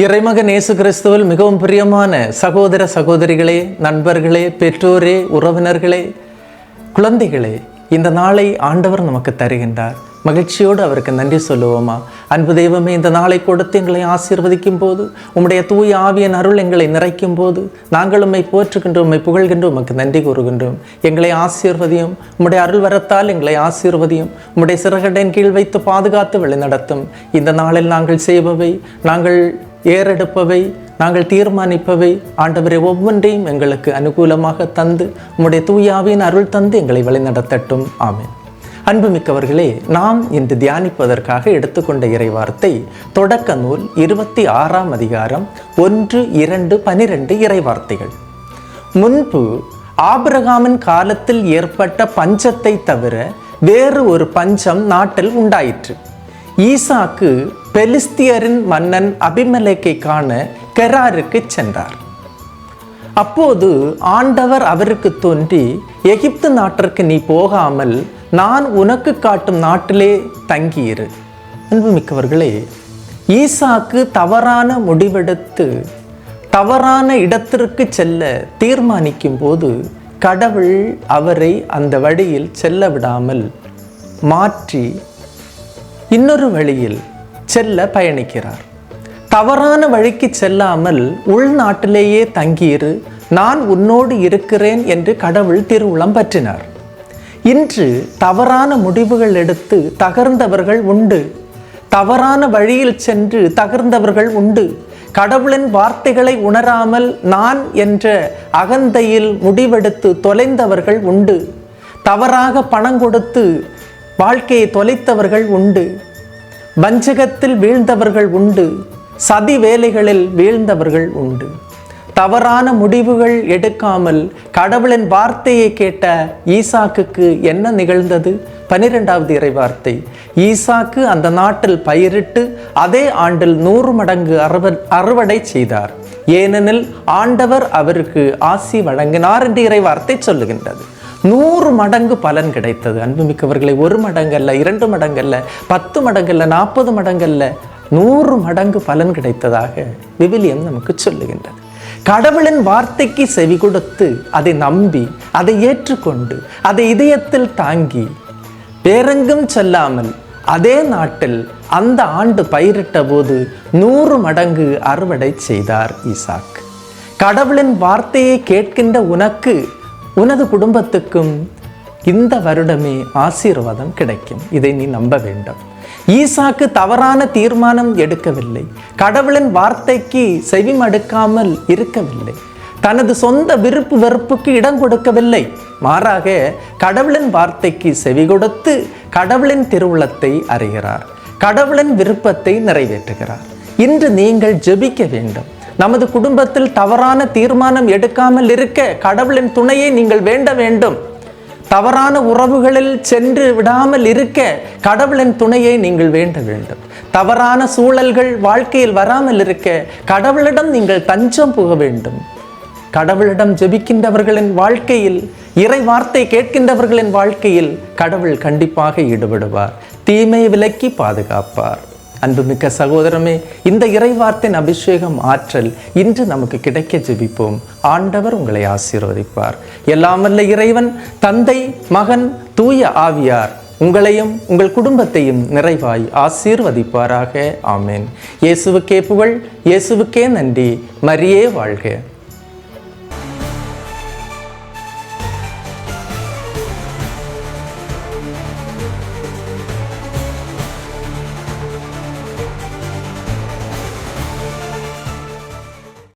இறைமகன் இயேசு கிறிஸ்துவில் மிகவும் பிரியமான சகோதர சகோதரிகளே நண்பர்களே பெற்றோரே உறவினர்களே குழந்தைகளே இந்த நாளை ஆண்டவர் நமக்கு தருகின்றார். மகிழ்ச்சியோடு அவருக்கு நன்றி சொல்லுவோமா? அன்பு தெய்வமே இந்த நாளை கொடுத்து எங்களை ஆசீர்வதிக்கும் போது உம்முடைய தூய ஆவியன் அருள் எங்களை நிறைக்கும் போது நாங்கள் உம்மை போற்றுகின்றோம் உம்மை புகழ்கின்றோம் உமக்கு நன்றி கூறுகின்றோம். எங்களை ஆசீர்வதியும் உம்முடைய அருள் வரத்தால் எங்களை ஆசீர்வதியும் உம்முடைய சிறகடையின் கீழ் வைத்து பாதுகாத்து வழிநடத்தும். இந்த நாளில் நாங்கள் செய்பவை நாங்கள் ஏறெடுப்பவை நாங்கள் தீர்மானிப்பவை ஆண்டவரை ஒவ்வொன்றையும் எங்களுக்கு அனுகூலமாக தந்து உம்முடைய தூயாவின் அருள் தந்து எங்களை வழிநடத்தட்டும். ஆமேன். அன்புமிக்கவர்களே நாம் இன்று தியானிப்பதற்காக எடுத்துக்கொண்ட இறைவார்த்தை தொடக்க நூல் இருபத்தி ஆறாம் அதிகாரம் ஒன்று இரண்டு பனிரெண்டு இறைவார்த்தைகள். முன்பு ஆபிரகாமின் காலத்தில் ஏற்பட்ட பஞ்சத்தை தவிர வேறு ஒரு பஞ்சம் நாட்டில் உண்டாயிற்று. ஈசாக்கு பெலிஸ்தியரின் மன்னன் அபிமலைக்கை காண கெராருக்கு சென்றார். அப்போது ஆண்டவர் அவருக்கு தோன்றி எகிப்து நாட்டிற்கு நீ போகாமல் நான் உனக்கு காட்டும் நாட்டிலே தங்கியிரு. அன்புமிக்கவர்களே ஈசாக்கு தவறான முடிவெடுத்து தவறான இடத்திற்கு செல்ல தீர்மானிக்கும் போது கடவுள் அவரை அந்த வழியில் செல்ல விடாமல் மாற்றி இன்னொரு வழியில் செல்ல பயணிக்கிறார். தவறான வழிக்கு செல்லாமல் உள்நாட்டிலேயே தங்கியிரு நான் உன்னோடு இருக்கிறேன் என்று கடவுள் திருவுளம் பற்றினார். இன்று தவறான முடிவுகள் எடுத்து தகர்ந்தவர்கள் உண்டு. தவறான வழியில் சென்று தகர்ந்தவர்கள் உண்டு. கடவுளின் வார்த்தைகளை உணராமல் நான் என்ற அகந்தையில் முடிவெடுத்து தொலைந்தவர்கள் உண்டு. தவறாக பணம் கொடுத்து வாழ்க்கையை தொலைத்தவர்கள் உண்டு. வஞ்சகத்தில் வீழ்ந்தவர்கள் உண்டு சதி வேலைகளில் வீழ்ந்தவர்கள் உண்டு. தவறான முடிவுகள் எடுக்காமல் கடவுளின் வார்த்தையை கேட்ட ஈசாக்குக்கு என்ன நிகழ்ந்தது? பனிரெண்டாவது இறை வார்த்தை ஈசாக்கு அந்த நாட்டில் பயிரிட்டு அதே ஆண்டில் நூறு மடங்கு அறுவ அறுவடை செய்தார். ஏனெனில் ஆண்டவர் அவருக்கு ஆசி வழங்கினார் என்று இறை வார்த்தை சொல்லுகின்றது. நூறு மடங்கு பலன் கிடைத்தது. அன்புமிக்கவர்களை ஒரு மடங்கல்ல இரண்டு மடங்கல்ல பத்து மடங்கல்ல நாற்பது மடங்கல்ல நூறு மடங்கு பலன் கிடைத்ததாக விவிலியம் நமக்கு சொல்லுகின்றது. கடவுளின் வார்த்தைக்கு செவி கொடுத்து அதை நம்பி அதை ஏற்றுக்கொண்டு அதை இதயத்தில் தாங்கி வேறெங்கும் செல்லாமல் அதே நாட்டில் அந்த ஆண்டு பயிரிட்ட போது நூறு மடங்கு அறுவடை செய்தார் ஈசாக். கடவுளின் வார்த்தையை கேட்கின்ற உனக்கு உனது குடும்பத்துக்கும் இந்த வருடமே ஆசீர்வாதம் கிடைக்கும். இதை நீ நம்ப வேண்டும். ஈசாக்கு தவறான தீர்மானம் எடுக்கவில்லை. கடவுளின் வார்த்தைக்கு செவிமடுக்காமல் இருக்கவில்லை. தனது சொந்த விருப்பு வெறுப்புக்கு இடம் கொடுக்கவில்லை. மாறாக கடவுளின் வார்த்தைக்கு செவி கொடுத்து கடவுளின் திருவுளத்தை அறிகிறார். கடவுளின் விருப்பத்தை நிறைவேற்றுகிறார். இன்று நீங்கள் ஜெபிக்க வேண்டும். நமது குடும்பத்தில் தவறான தீர்மானம் எடுக்காமல் இருக்க கடவுளின் துணையை நீங்கள் வேண்ட வேண்டும். தவறான உறவுகளில் சென்று விடாமல் இருக்க கடவுளின் துணையை நீங்கள் வேண்ட வேண்டும். தவறான சூழல்கள் வாழ்க்கையில் வராமல் இருக்க கடவுளிடம் நீங்கள் தஞ்சம் புக வேண்டும். கடவுளிடம் ஜெபிக்கின்றவர்களின் வாழ்க்கையில் இறை வார்த்தை கேட்கின்றவர்களின் வாழ்க்கையில் கடவுள் கண்டிப்பாக ஈடுபடுவார். தீமை விலக்கி பாதுகாப்பார். அன்புமிக்க சகோதரமே இந்த இறைவார்த்தின் அபிஷேகம் ஆற்றல் இன்று நமக்கு கிடைக்க ஜெபிப்போம். ஆண்டவர் உங்களை ஆசீர்வதிப்பார். எல்லாம் வல்ல இறைவன் தந்தை மகன் தூய ஆவியார் உங்களையும் உங்கள் குடும்பத்தையும் நிறைவாய் ஆசீர்வதிப்பாராக. ஆமேன். இயேசுவுக்கே புகழ் இயேசுவுக்கே நன்றி. மரியே வாழ்க.